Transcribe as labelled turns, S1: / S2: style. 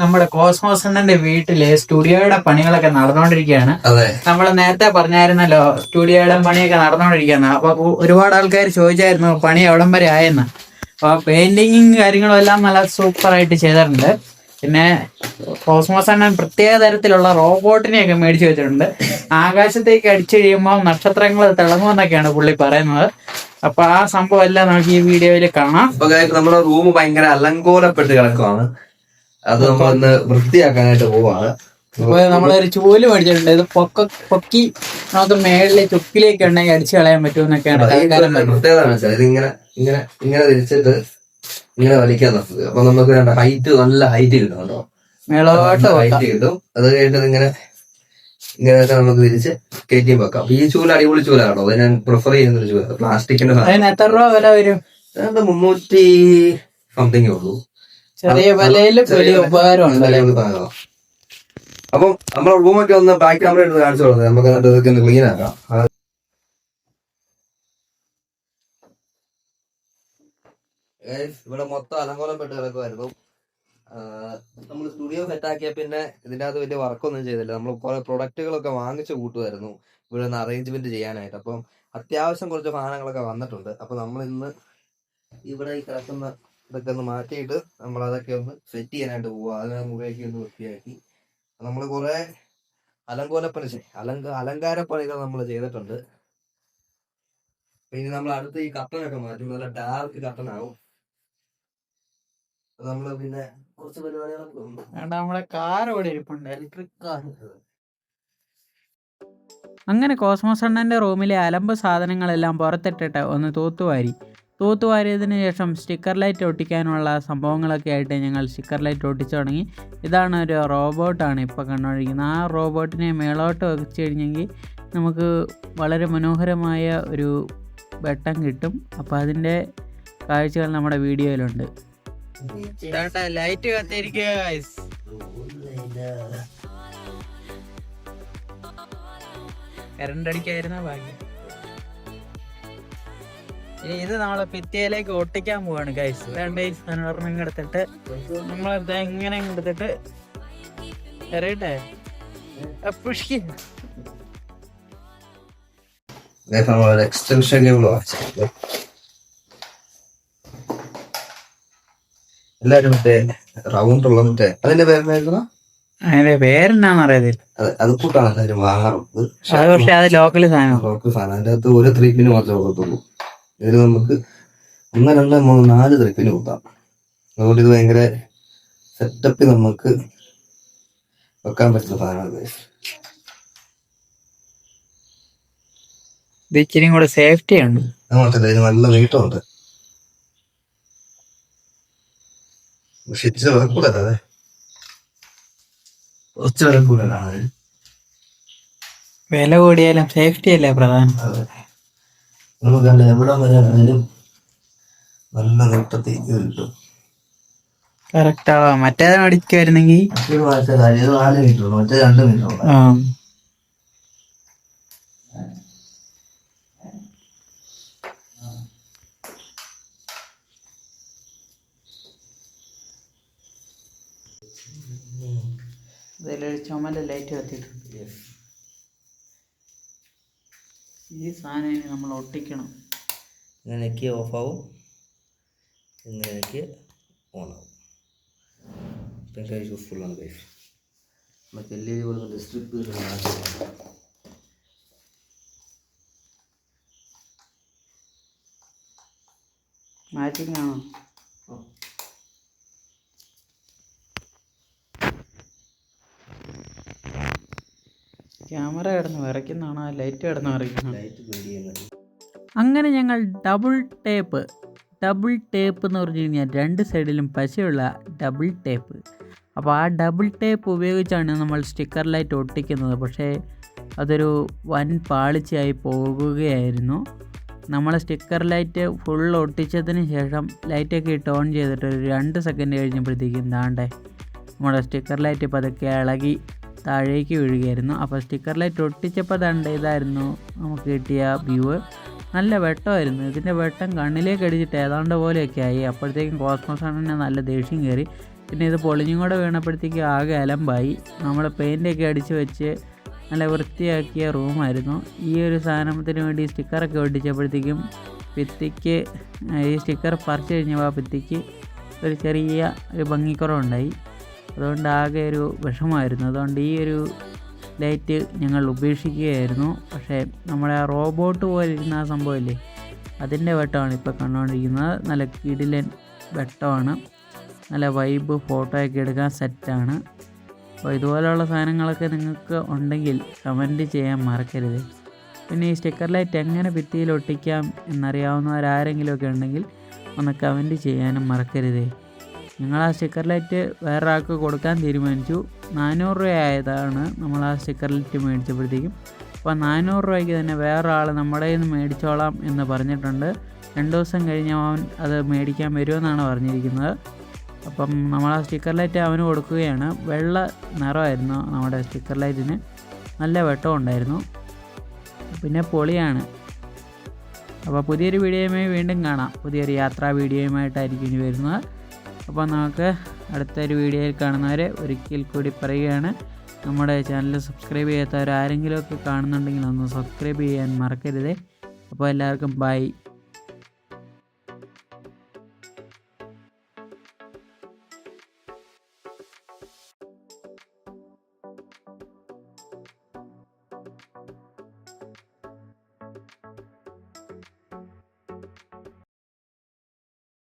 S1: നമ്മുടെ കോസ്മോസ് അണ്ണന്റെ വീട്ടിലെ സ്റ്റുഡിയോയുടെ പണികളൊക്കെ നടന്നുകൊണ്ടിരിക്കുകയാണ് നമ്മൾ നേരത്തെ പറഞ്ഞായിരുന്നല്ലോ സ്റ്റുഡിയോയുടെ പണിയൊക്കെ നടന്നുകൊണ്ടിരിക്കുകയാണ് അപ്പൊ ഒരുപാട് ആൾക്കാർ ചോദിച്ചായിരുന്നു പണി എവിടം വരെ ആയെന്ന്. അപ്പൊ പെയിന്റിങ്ങും കാര്യങ്ങളും എല്ലാം നല്ല സൂപ്പർ ആയിട്ട് ചെയ്തിട്ടുണ്ട്. പിന്നെ കോസ്മോസ് അണ്ണൻ പ്രത്യേക തരത്തിലുള്ള റോബോട്ടിനെയൊക്കെ മേടിച്ചു വെച്ചിട്ടുണ്ട്. ആകാശത്തേക്ക് അടിച്ചു കഴിയുമ്പോൾ നക്ഷത്രങ്ങൾ തിളങ്ങുമെന്നൊക്കെയാണ് പുള്ളി പറയുന്നത്. അപ്പൊ ആ സംഭവം എല്ലാം നമുക്ക് ഈ വീഡിയോയിൽ കാണാം.
S2: നമ്മുടെ റൂം ഭയങ്കര അലങ്കോലപ്പെട്ട് കിടക്കുവാണ്. അത് നമ്മളൊന്ന് വൃത്തിയാക്കാനായിട്ട് പോവാണ്.
S1: അപ്പൊ നമ്മളൊരു ചൂൽ മേടിച്ചിട്ടുണ്ട്. ഇത് പൊക്ക പൊക്കി നമുക്ക് മേളിലെ ചുക്കിലേക്ക് ഉണ്ടെങ്കിൽ അടിച്ചു കളയാൻ പറ്റുമെന്നൊക്കെയാണ് എന്നൊക്കെയാണ്.
S2: പ്രത്യേകത വെച്ചാൽ ഇത് ഇങ്ങനെ ഇങ്ങനെ ഇങ്ങനെ തിരിച്ചിട്ട് ഇങ്ങനെ വലിക്കാൻ നിർത്തുക. അപ്പൊ നമുക്ക് വേണ്ട ഹൈറ്റ് നല്ല ഹൈറ്റ് കിട്ടും കേട്ടോ.
S1: മേളോട്ട്.
S2: ഹൈറ്റ് കിട്ടും. അത് കഴിഞ്ഞിട്ട് ഇങ്ങനെ ഇങ്ങനെ നമുക്ക് തിരിച്ച് കയറ്റിയും വെക്കാം. അപ്പൊ ഈ ചൂല അടിപൊളി ചൂലാണോ? അത് ഞാൻ പ്രിഫർ ചെയ്യുന്ന ഒരു ചൂല പ്ലാസ്റ്റിക്കിന്റെ
S1: അതിന് എത്ര രൂപ വില വരും?
S2: അത് മുന്നൂറ്റി സംതിങ് ഉള്ളൂ.
S1: ചെറിയ വലയിൽ വലിയ
S2: ഒരു സാധനമാണ്. അപ്പം നമ്മുടെ റൂമൊക്കെ ഒന്ന് ബാക്ക് ക്യാമറ എടുത്ത് കാണിച്ചു കൊടുത്തത് നമുക്ക് ഇതൊക്കെ ഒന്ന് ക്ലീൻ ആക്കാം. ഇവിടെ മൊത്തം അലങ്കോലപ്പെട്ട് കിടക്കുമായിരുന്നു നമ്മൾ സ്റ്റുഡിയോ സെറ്റ് ആക്കിയ പിന്നെ ഇതിന്റെ അകത്ത് വലിയ വർക്കൊന്നും ചെയ്തില്ല. നമ്മൾ കുറെ പ്രൊഡക്റ്റുകളൊക്കെ വാങ്ങിച്ചു കൂട്ടുമായിരുന്നു ഇവിടെ നിന്ന് അറേഞ്ച്മെന്റ് ചെയ്യാനായിട്ട്. അപ്പം അത്യാവശ്യം കുറച്ച് സാധനങ്ങളൊക്കെ വന്നിട്ടുണ്ട്. അപ്പൊ നമ്മൾ ഇന്ന് ഇവിടെ ഈ കിടക്കുന്ന ഇതൊക്കെ ഒന്ന് മാറ്റിയിട്ട് നമ്മൾ അതൊക്കെ ഒന്ന് സെറ്റ് ചെയ്യാനായിട്ട് പോവുക അതിനെ മുകളിലേക്ക് ഒന്ന് വൃത്തിയാക്കി. നമ്മൾ കുറെ അലങ്കോലപ്പണി അലങ്ക അലങ്കാരപ്പണികൾ നമ്മൾ ചെയ്തിട്ടുണ്ട്. പിന്നെ നമ്മൾ അടുത്ത് ഈ കട്ടനൊക്കെ മാറ്റും നല്ല ഡാർക്ക് കട്ടനാകും നമ്മൾ പിന്നെ കുറച്ച് പരിപാടികളൊക്കെ
S1: വേണ്ട നമ്മുടെ കാർ ഇവിടെ ഇരിപ്പുണ്ട്. ഇലക്ട്രിക് കാർ അങ്ങനെ കോസ്മോസ് അണ്ണന്റെ റൂമിലെ അലമ്പ് സാധനങ്ങളെല്ലാം പുറത്തിട്ടിട്ട് ഒന്ന് തൂത്തുവാരി. തൂത്തുവാരിയതിന് ശേഷം സ്റ്റിക്കർ ലൈറ്റ് ഒട്ടിക്കാനുള്ള സംഭവങ്ങളൊക്കെ ആയിട്ട് ഞങ്ങൾ സ്റ്റിക്കർ ലൈറ്റ് ഒട്ടിച്ചു തുടങ്ങി. ഇതാണ് ഒരു റോബോട്ടാണ് ഇപ്പോൾ കണ്ടുകൊണ്ടിരിക്കുന്നത്. ആ റോബോട്ടിനെ മേളോട്ട് വെച്ച് കഴിഞ്ഞെങ്കിൽ നമുക്ക് വളരെ മനോഹരമായ ഒരു വെട്ടം കിട്ടും. അപ്പോൾ അതിന്റെ കാഴ്ചകൾ നമ്മുടെ വീഡിയോയിലുണ്ട്. ലൈറ്റ് കത്തിരിക്കുക കറണ്ട് അടിക്കായിരുന്ന ഭാഗ്യം. ഇത് നമ്മളെ പിറ്റേലേക്ക് ഒട്ടിക്കാൻ പോവാണ് ഗൈസ് രണ്ട് ഗൈസ് ഇങ്ങ് എടുത്തിട്ട് നമ്മൾ എങ്ങനെ എടുത്തിട്ട് എറിയട്ടെ?
S2: എക്സ്റ്റൻഷൻ എല്ലാരും മറ്റേ റൗണ്ട് ഉള്ള മറ്റേ അതിന്റെ പേരെന്നായിരുന്നു?
S1: അതിന്റെ പേരെന്നാന്ന് അറിയത്തില്ല.
S2: അതെ കൂട്ടാണ് എല്ലാരും വാങ്ങാറുള്ളത്.
S1: അത് പക്ഷെ അത് ലോക്കൽ സാധനം.
S2: ലോക്കൽ സാധനം. അതിന്റെ അകത്ത് ഒരു ത്രീ പിന് മാത്രമേ കൊടുത്തുള്ളൂ ഇതിൽ നമുക്ക് ഒന്ന് രണ്ട് മൂന്ന് നാല് ത്രീ പിന് കൂട്ടാം. അതുകൊണ്ട് ഇത് ഭയങ്കര സെറ്റപ്പിൽ നമുക്ക് വെക്കാൻ പറ്റുന്ന സാധനമാണ്.
S1: ഇത് ഇച്ചിരി കൂടെ സേഫ്റ്റി ഉണ്ട്.
S2: അത് മാത്രമല്ല നല്ല നീട്ടമുണ്ട് പക്ഷെ ഇച്ചിരി വിറക്കൂലല്ല അതെ. കുറച്ച് വിറക്കൂലാണ്
S1: വില കൂടിയാലും സേഫ്റ്റി അല്ലേ പ്രധാനം?
S2: നമുക്ക് കണ്ട എവിടെ വരെ ആണെങ്കിലും നല്ല നോട്ടത്തിൽ കിട്ടും.
S1: കറക്റ്റ് മറ്റേത് മേടിക്കുമായിരുന്നെങ്കിൽ
S2: മാറ്റ കാര്യം ഇത് നാല് മീറ്റർ മറ്റേ രണ്ട് മീറ്റർ
S1: ആ. ഇതിലൊരു ചുമല ലൈറ്റ് കത്തിയിട്ടുണ്ട്. ഈ സാധനം ഇനി നമ്മൾ ഒട്ടിക്കണം.
S2: ഇങ്ങനെയൊക്കെ ഓഫാവും. ഇങ്ങനെയൊക്കെ ഓണാവും. ഭയങ്കര യൂസ്ഫുള്ളാണ് ഗൈസ് നമുക്ക് എൽ ഇ ഡി കൊടുക്കുന്ന സ്ട്രിപ്പ്
S1: മാച്ചിങ് ആണോ? ക്യാമറ കിടന്ന് വിറയ്ക്കുന്നതാണോ ലൈറ്റ് കിടന്ന് വിറയ്ക്കുന്നതാണോ അങ്ങനെ ഞങ്ങൾ ഡബിൾ ടേപ്പ് ഡബിൾ ടേപ്പ് എന്ന് പറഞ്ഞു കഴിഞ്ഞാൽ രണ്ട് സൈഡിലും പശയുള്ള ഡബിൾ ടേപ്പ് അപ്പോൾ ആ ഡബിൾ ടേപ്പ് ഉപയോഗിച്ചാണ് നമ്മൾ സ്റ്റിക്കർ ലൈറ്റ് ഒട്ടിക്കുന്നത്. പക്ഷേ അതൊരു വൻ പാളിച്ചയായി പോകുകയായിരുന്നു. നമ്മൾ സ്റ്റിക്കർ ലൈറ്റ് ഫുൾ ഒട്ടിച്ചതിന് ശേഷം ലൈറ്റൊക്കെ ഇട്ട് ഓൺ ചെയ്തിട്ട് ഒരു രണ്ട് സെക്കൻഡ് കഴിഞ്ഞപ്പോഴത്തേക്കും ദാണ്ടേ നമ്മുടെ സ്റ്റിക്കർ ലൈറ്റ് പതുക്കെ ഇളകി. താഴേക്ക് വീഴുകയായിരുന്നു. അപ്പോൾ സ്റ്റിക്കർ ലൈറ്റ് ഒട്ടിച്ചപ്പോൾ തണ്ട ഇതായിരുന്നു നമുക്ക് കിട്ടിയ വ്യൂ നല്ല വെട്ടമായിരുന്നു. ഇതിന്റെ വെട്ടം കണ്ണിലേക്ക് അടിച്ചിട്ട് ഏതാണ്ട് പോലെയൊക്കെ ആയി. അപ്പോഴത്തേക്കും കോസ്മോസ് അണ്ണന് നല്ല ദേഷ്യം കയറി. പിന്നെ ഇത് പൊളിഞ്ഞും കൂടെ വീണപ്പോഴത്തേക്ക് ആകെ അലമ്പായി. നമ്മൾ പെയിന്റൊക്കെ അടിച്ച് വെച്ച് നല്ല വൃത്തിയാക്കിയ റൂമായിരുന്നു. ഈ ഒരു സാധനത്തിന് വേണ്ടി സ്റ്റിക്കറൊക്കെ ഒട്ടിച്ചപ്പോഴത്തേക്കും ഭിത്തിക്ക് ഈ സ്റ്റിക്കർ പറിച്ചു കഴിഞ്ഞപ്പോൾ ആ ഭിത്തിക്ക് ഒരു ചെറിയ ഒരു ഭംഗിക്കുറവുണ്ടായി. അതുകൊണ്ട് ആകെ ഒരു വിഷമായിരുന്നു അതുകൊണ്ട് ഈ ഒരു ലൈറ്റ് ഞങ്ങൾ ഉപേക്ഷിക്കുകയായിരുന്നു. പക്ഷേ നമ്മുടെ ആ റോബോട്ട് പോലെ ഇരുന്ന ആ സംഭവമില്ലേ? അതിന്റെ വെട്ടമാണ് ഇപ്പോൾ കണ്ടുകൊണ്ടിരിക്കുന്നത്. നല്ല കിടിലൻ വെട്ടമാണ്. നല്ല വൈബ് ഫോട്ടോ ഒക്കെ എടുക്കാൻ സെറ്റാണ് അപ്പോൾ ഇതുപോലെയുള്ള സാധനങ്ങളൊക്കെ നിങ്ങൾക്ക് ഉണ്ടെങ്കിൽ കമന്റ് ചെയ്യാൻ മറക്കരുത്. പിന്നെ ഈ സ്റ്റിക്കർ ലൈറ്റ് എങ്ങനെ ഭിത്തിയിൽ ഒട്ടിക്കാം എന്നറിയാവുന്നവരാരെങ്കിലുമൊക്കെ ഉണ്ടെങ്കിൽ ഒന്ന് കമന്റ് ചെയ്യാനും മറക്കരുതേ. ഞങ്ങൾ ആ സ്റ്റിക്കർ ലൈറ്റ് വേറെ ആൾക്ക് കൊടുക്കാൻ തീരുമാനിച്ചു. നാനൂറ് രൂപ ആയതാണ് നമ്മൾ ആ സ്റ്റിക്കർ ലൈറ്റ് മേടിച്ചപ്പോഴത്തേക്കും. അപ്പോൾ നാനൂറ് രൂപയ്ക്ക് തന്നെ വേറെ ആൾ നമ്മുടെ കയ്യിൽ നിന്ന് മേടിച്ചോളാം എന്ന് പറഞ്ഞിട്ടുണ്ട്. രണ്ട് ദിവസം കഴിഞ്ഞ് അവൻ അത് മേടിക്കാൻ വരുമെന്നാണ് പറഞ്ഞിരിക്കുന്നത്. അപ്പം നമ്മൾ ആ സ്റ്റിക്കർ ലൈറ്റ് അവന് കൊടുക്കുകയാണ്. വെള്ള നിറമായിരുന്നു നമ്മുടെ സ്റ്റിക്കർ ലൈറ്റിന് നല്ല വെട്ടം ഉണ്ടായിരുന്നു. പിന്നെ പൊളിയാണ്. അപ്പോൾ പുതിയൊരു വീഡിയോയുമായി വീണ്ടും കാണാം. പുതിയൊരു യാത്രാ വീഡിയോയുമായിട്ടായിരിക്കും ഇനി വരുന്നത്. അപ്പോൾ നമുക്ക് അടുത്തൊരു വീഡിയോയിൽ കാണുന്നവരെ ഒരിക്കൽ കൂടി പറയുകയാണ്. നമ്മുടെ ചാനൽ സബ്സ്ക്രൈബ് ചെയ്യാത്തവർ ആരെങ്കിലുമൊക്കെ കാണുന്നുണ്ടെങ്കിൽ ഒന്ന് സബ്സ്ക്രൈബ് ചെയ്യാൻ മറക്കരുത്. അപ്പോൾ എല്ലാവർക്കും ബൈ